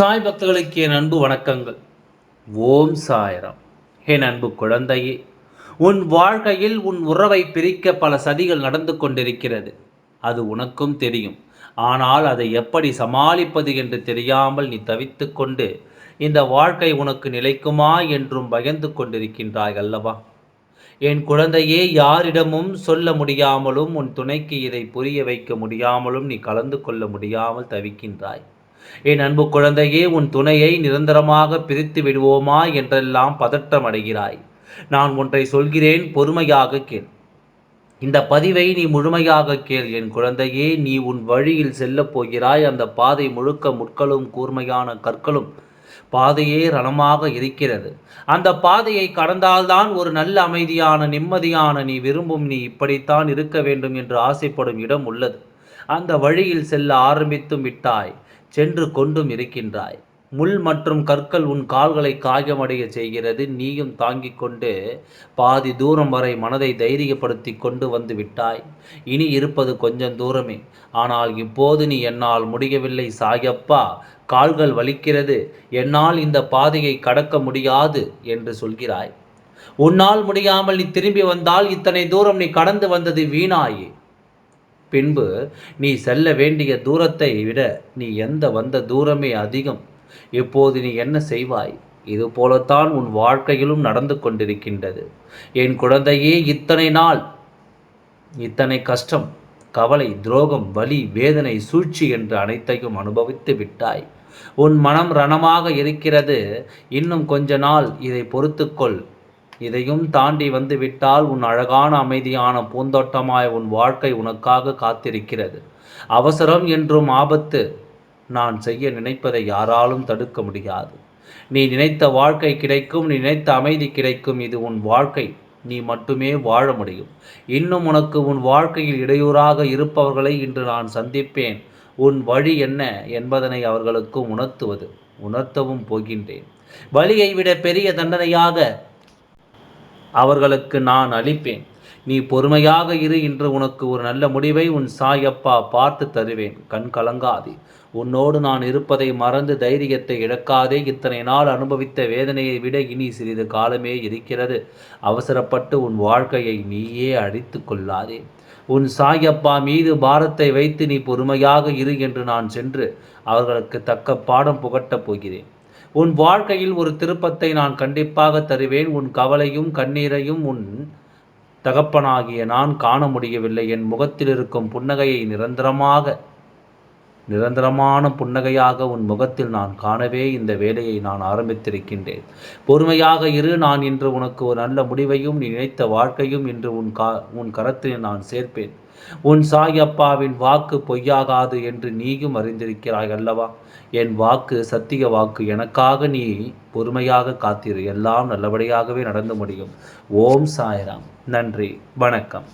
சாய் பக்தர்களுக்கு என் அன்பு வணக்கங்கள். ஓம் சாயரம். என் அன்பு குழந்தையே உன் வாழ்க்கையில் உன் உறவை பிரிக்க பல சதிகள் நடந்து கொண்டிருக்கிறது. அது உனக்கும் தெரியும். ஆனால் அதை எப்படி சமாளிப்பது என்று தெரியாமல் நீ தவித்து கொண்டு இந்த வாழ்க்கை உனக்கு நிலைக்குமா என்றும் பயந்து கொண்டிருக்கின்றாய் அல்லவா? என் குழந்தையே யாரிடமும் சொல்ல முடியாமலும் உன் துணைக்கு இதை புரிய வைக்க முடியாமலும் நீ கலந்து கொள்ள முடியாமல் தவிக்கின்றாய். என் அன்பு குழந்தையே உன் துணையை நிரந்தரமாக பிரித்து விடுவோமா என்றெல்லாம் பதற்றமடைகிறாய். நான் ஒன்றை சொல்கிறேன் பொறுமையாக கேள். இந்த பதிவை நீ முழுமையாக கேள் என் குழந்தையே. நீ உன் வழியில் செல்லப் போகிறாய். அந்த பாதை முழுக்க முட்களும் கூர்மையான கற்களும் பாதையே ரணமாக இருக்கிறது. அந்த பாதையை கடந்தால்தான் ஒரு நல்ல அமைதியான நிம்மதியான நீ விரும்பும் நீ இப்படித்தான் இருக்க வேண்டும் என்று ஆசைப்படும் இடம் உள்ளது. அந்த வழியில் செல்ல ஆரம்பித்தும் விட்டாய் சென்று கொண்டும் இருக்கின்றாய். முள் மற்றும் கற்கள் உன் கால்களை காயமடைய செய்கிறது நீயும் தாங்கிக் கொண்டு பாதி தூரம் வரை மனதை தைரியப்படுத்தி கொண்டு வந்து விட்டாய். இனி இருப்பது கொஞ்சம் தூரமே. ஆனால் இப்போது நீ என்னால் முடியவில்லை சாயப்பா கால்கள் வலிக்கிறது என்னால் இந்த பாதையை கடக்க முடியாது என்று சொல்கிறாய். உன்னால் முடியாமல் நீ திரும்பி வந்தால் இத்தனை தூரம் நீ கடந்து வந்தது வீணாயே. பின்பு நீ செல்ல வேண்டிய தூரத்தை விட நீ எந்த வந்த தூரமே அதிகம். இப்போது நீ என்ன செய்வாய்? இது போலத்தான் உன் வாழ்க்கையிலும் நடந்து கொண்டிருக்கின்றது. என் குழந்தையே இத்தனை நாள். இத்தனை கஷ்டம் கவலை துரோகம் வலி வேதனை சூழ்ச்சி என்று அனைத்தையும் அனுபவித்து விட்டாய். உன் மனம் ரணமாக இருக்கிறது. இன்னும் கொஞ்ச நாள் இதை பொறுத்துக்கொள். இதையும் தாண்டி வந்து விட்டால் உன் அழகான அமைதியான பூந்தோட்டமாய் உன் வாழ்க்கை உனக்காக காத்திருக்கிறது. அவசரம் என்றும் ஆபத்து நான் செய்ய நினைப்பதை யாராலும் தடுக்க முடியாது. நீ நினைத்த வாழ்க்கை கிடைக்கும் நீ நினைத்த அமைதி கிடைக்கும். இது உன் வாழ்க்கை. நீ மட்டுமே வாழ முடியும். இன்னும் உனக்கு உன் வாழ்க்கையில் இடையூறாக இருப்பவர்களை இன்று நான் சந்திப்பேன். உன் வழி என்ன என்பதனை அவர்களுக்கு உணர்த்துவது உணர்த்தவும் போகின்றேன். வழியை விட பெரிய தண்டனையாக அவர்களுக்கு நான் அளிப்பேன். நீ பொறுமையாக இரு இன்று உனக்கு ஒரு நல்ல முடிவை உன் சாயப்பா பார்த்து தருவேன். கண் கலங்காதே. உன்னோடு நான் இருப்பதை மறந்து தைரியத்தை இழக்காதே. இத்தனை நாள் அனுபவித்த வேதனையை விட இனி சிறிது காலமே இருக்கிறது. அவசரப்பட்டு உன் வாழ்க்கையை நீயே அழித்து கொள்ளாதே. உன் சாயப்பா மீது பாரத்தை வைத்து நீ பொறுமையாக இரு என்று நான் சென்று அவர்களுக்கு தக்க பாடம் புகட்டப் போகிறேன். உன் வாழ்க்கையில் ஒரு திருப்பத்தை நான் கண்டிப்பாக தருவேன். உன் கவலையும் கண்ணீரையும் உன் தகப்பனாகிய நான் காண முடியவில்லை. என் முகத்தில் இருக்கும் புன்னகையை நிரந்தரமாக நிரந்தரமான புன்னகையாக உன் முகத்தில் நான் காணவே இந்த வேலையை நான் ஆரம்பித்திருக்கின்றேன். பொறுமையாக இரு நான் இன்று உனக்கு ஒரு நல்ல முடிவையும் நீ நினைத்த வாழ்க்கையும் இன்று உன் கா உன் கரத்தில் நான் சேர்ப்பேன். உன் சாயப்பாவின் வாக்கு பொய்யாகாது என்று நீயும் அறிந்திருக்கிறாய் அல்லவா? என் வாக்கு சத்திய வாக்கு. எனக்காக நீ பொறுமையாக காத்திரு. எல்லாம் நல்லபடியாகவே நடந்து முடியும். ஓம் சாய்ராம். நன்றி. வணக்கம்.